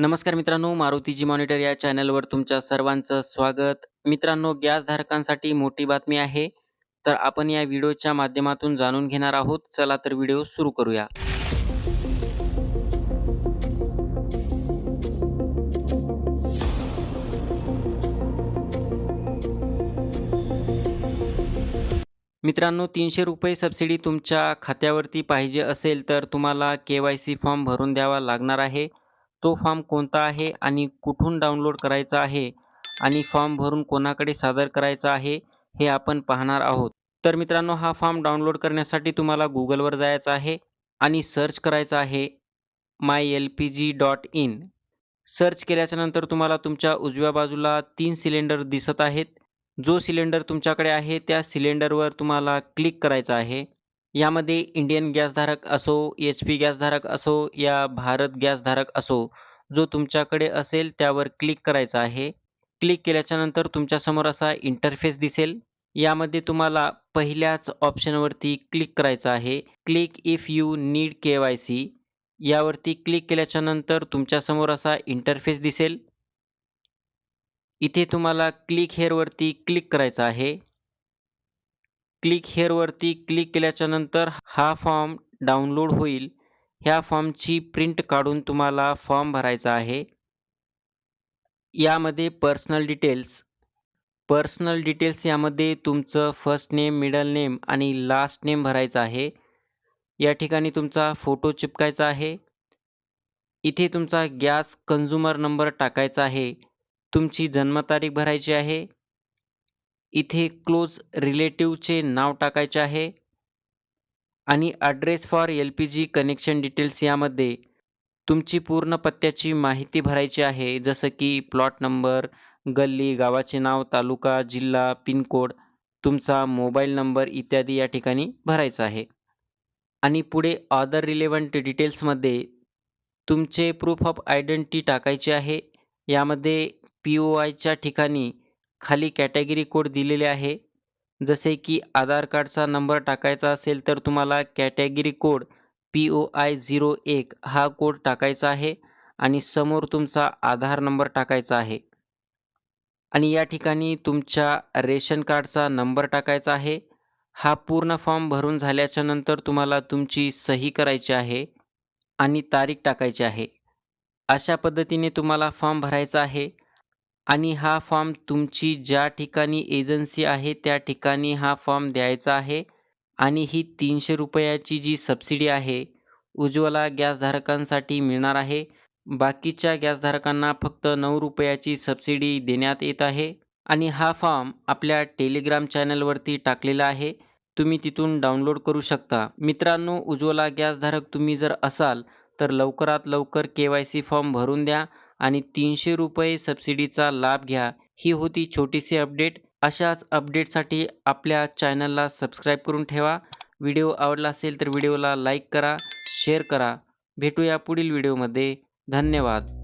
नमस्कार मित्रांनो मारुतीजी मॉनिटर या चॅनलवर तुमच्या सर्वांचं स्वागत. मित्रांनो गॅस धारकांसाठी मोठी बातमी आहे. तर आपण या व्हिडिओच्या माध्यमातून जाणून घेणार आहोत. चला तर व्हिडिओ सुरू करूया. मित्रांनो तीनशे रुपये सबसिडी तुमच्या खात्यावरती पाहिजे असेल तर तुम्हाला के वाय सी फॉर्म भरून द्यावा लागणार आहे. तो फॉर्म कोणता आहे आणि कुठून डाउनलोड करायचा आहे आणि फॉर्म भरून कोणाकडे सादर करायचा आहे हे आपण पाहणार आहोत. तर मित्रांनो हा फॉर्म डाउनलोड करण्यासाठी तुम्हाला गुगलवर जायचं आहे आणि सर्च करायचं आहे my L P G dot in search केल्याच्यानंतर तुम्हाला तुमच्या उजव्या बाजूला तीन सिलेंडर दिसत आहेत. जो सिलेंडर तुमच्याकडे आहे त्या सिलेंडरवर तुम्हाला क्लिक करायचा आहे. यामध्ये इंडियन गॅसधारक असो एच पी गॅसधारक असो या भारत गॅसधारक असो जो तुमच्याकडे असेल त्यावर क्लिक करायचा आहे. क्लिक केल्याच्यानंतर तुमच्यासमोर असा इंटरफेस दिसेल. यामध्ये तुम्हाला पहिल्याच ऑप्शनवरती क्लिक करायचं आहे. Click if you need K Y C. यावरती क्लिक केल्याच्यानंतर तुमच्यासमोर असा इंटरफेस दिसेल. इथे तुम्हाला क्लिक हेअरवरती क्लिक करायचं आहे. क्लिक हेअरवरती क्लिक केल्याच्यानंतर हा फॉर्म डाउनलोड होईल. ह्या फॉर्मची प्रिंट काढून तुम्हाला फॉर्म भरायचा आहे. यामध्ये पर्सनल डिटेल्स पर्सनल डिटेल्स यामध्ये तुमचं फर्स्ट नेम मिडल नेम आणि लास्ट नेम भरायचं आहे. या ठिकाणी तुमचा फोटो चिपकायचा आहे. इथे तुमचा गॅस कन्झ्युमर नंबर टाकायचा आहे. तुमची जन्मतारीख भरायची आहे. इथे क्लोज रिलेटिव्हचे नाव टाकायचे आहे. आणि address for L P G connection details यामध्ये तुमची पूर्ण पत्त्याची माहिती भरायची आहे. जसं की प्लॉट नंबर गल्ली गावाचे नाव तालुका जिल्हा पिनकोड तुमचा मोबाईल नंबर इत्यादी या ठिकाणी भरायचा आहे. आणि पुढे अदर रिलेवंट डिटेल्समध्ये तुमचे प्रूफ ऑफ आयडेंटिटी टाकायचे आहे. यामध्ये पी ओ आयच्या ठिकाणी खाली कॅटेगरी कोड दिलेले आहे. जसे की आधार कार्डचा नंबर टाकायचा असेल तर तुम्हाला category code P O I zero एक हा कोड टाकायचा आहे आणि समोर तुमचा आधार नंबर टाकायचा आहे. आणि या ठिकाणी तुमच्या रेशन कार्डचा नंबर टाकायचा आहे. हा पूर्ण फॉर्म भरून झाल्याच्यानंतर तुम्हाला तुमची सही करायची आहे आणि तारीख टाकायची आहे. अशा पद्धतीने तुम्हाला फॉर्म भरायचा आहे. आणि हा फॉर्म तुमची ज्या ठिकाणी एजन्सी आहे त्या ठिकाणी हा फॉर्म द्यायचा आहे. आणि ही तीनशे रुपयाची जी सबसिडी आहे उज्ज्वला गॅसधारकांसाठी मिळणार आहे. बाकीच्या गॅसधारकांना फक्त नऊ रुपयाची सबसिडी देण्यात येत आहे. आणि हा फॉर्म आपल्या टेलिग्राम चॅनलवरती टाकलेला आहे. तुम्ही तिथून डाउनलोड करू शकता. मित्रांनो उज्ज्वला गॅसधारक तुम्ही जर असाल तर लवकरात लवकर के वाय सी फॉर्म भरून द्या. आणि तीनशे रुपये सबसिडीचा लाभ घ्या. ही होती छोटीशी अपडेट अशाच अपडेटसाठी आपल्या चॅनलला सबस्क्राईब करून ठेवा. व्हिडिओ आवडला असेल तर व्हिडिओला लाईक करा शेअर करा. भेटूया पुढील व्हिडिओमध्ये धन्यवाद.